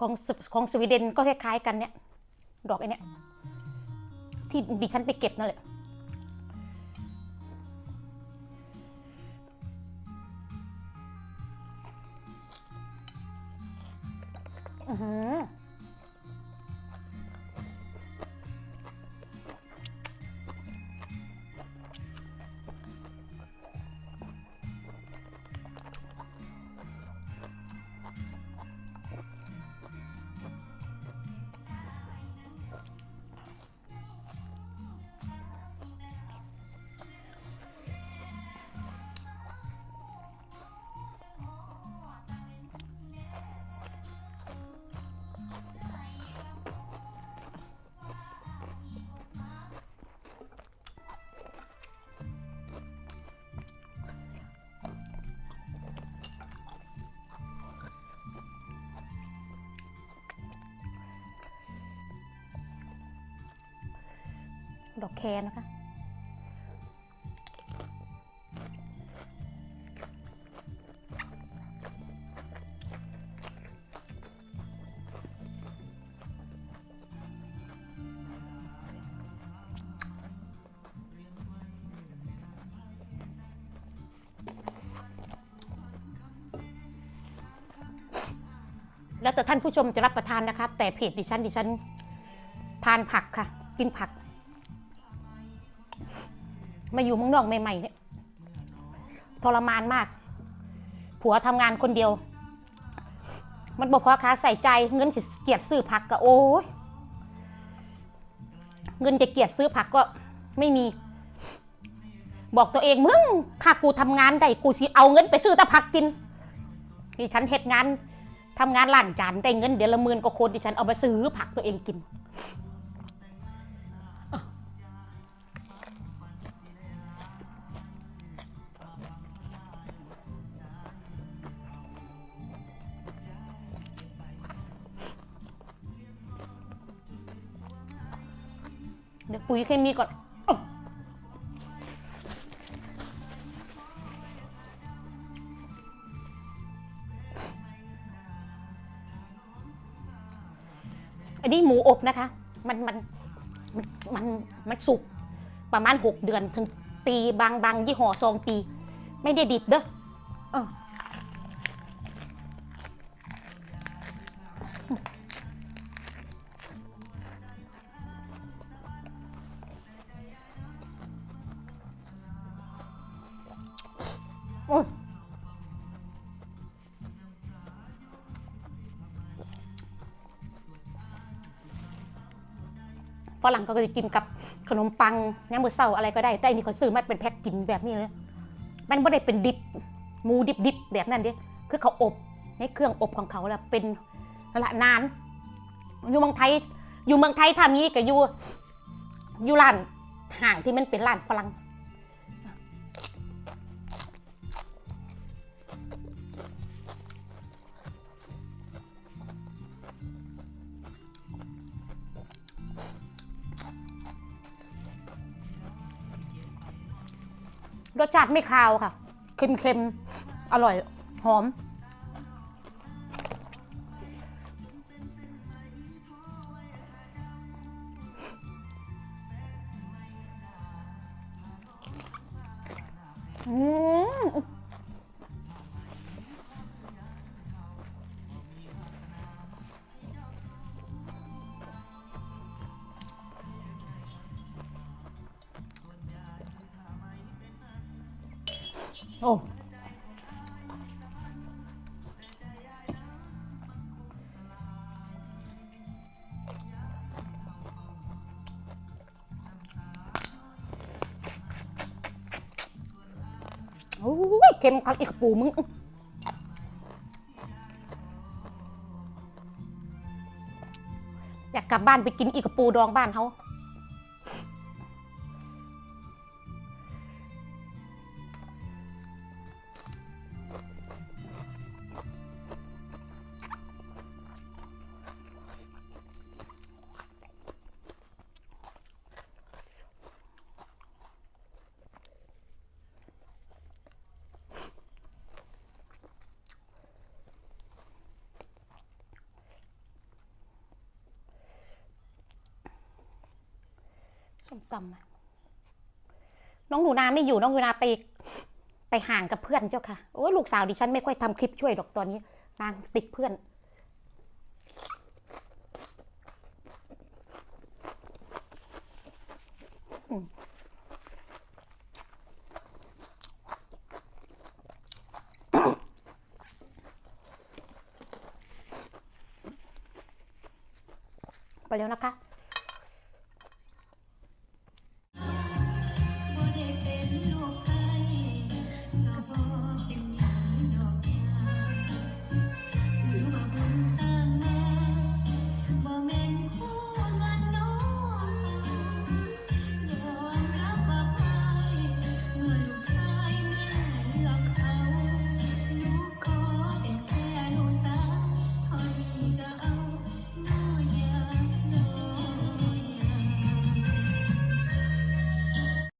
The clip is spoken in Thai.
ของสของสวีเดนก็คล้ายๆกันเนี่ย ดอกไอ้เนี่ยที่ดิฉันไปเก็บนั่นแหละอือหือ ดอกแคนะคะแล้วแต่ท่านผู้ชมจะรับประทานนะครับแต่เพจดิฉันดิฉัน ทานผักค่ะ กินผัก มาอยู่เมืองนอกใหม่ๆเนี่ยทรมานมาก ผัวทำงานคนเดียว มันบอกพอค้าใส่ใจเงินจะเกียดซื้อผักก็โอ้ยเงินจะเกียดซื้อผักก็ไม่มี บอกตัวเองมึงถ้ากูทำงานได้กูสิเอาเงินไปซื้อแต่ผักกินดิฉันเฮ็ดงานทำงานล้านจานได้เงินเดือนละหมื่นก็คนดิฉันเอาไปซื้อผักตัวเองกิน ดี๋ยวปุ๋ยเคมีก่อนอันนี้หมูอบนะคะ มันมันมันมันสุกประมาณ6เดือนถึงปีบางบางยี่ห้อซองปี ไม่ได้ดิบเด้อ ฝรั่งเขาก็จะกินกับขนมปังน้ำมือเศร้าอะไรก็ได้ แต่อันนี้เขาซื้อมาเป็นแพ็คกินแบบนี้เลยมันไม่ได้เป็นดิบหมูดิบดิบๆแบบนั้นเดิคือเขาอบในเครื่องอบของเขาแล้วเป็นนั่นละนาน อยู่เมืองไทยอยู่เมืองไทยทำนี้กับอยู่อยู่ร้านห่างที่มันเป็นร้านฝรั่ง รสชาติไม่คาวค่ะ เค็มๆ อร่อย หอม อืม โอ้โอ้ยเค็มคักอีกปูมึงอยากกลับบ้านไปกินอีกปูดองบ้านเขา มตำน้องหนูนาไม่อยู่น้องหนูนาไปไปห่างกับเพื่อนเจ้าค่ะโอ้ลูกสาวดิฉันไม่ค่อยทำคลิปช่วยดอกตอนนี้ นางติดเพื่อน ไปแล้วนะคะ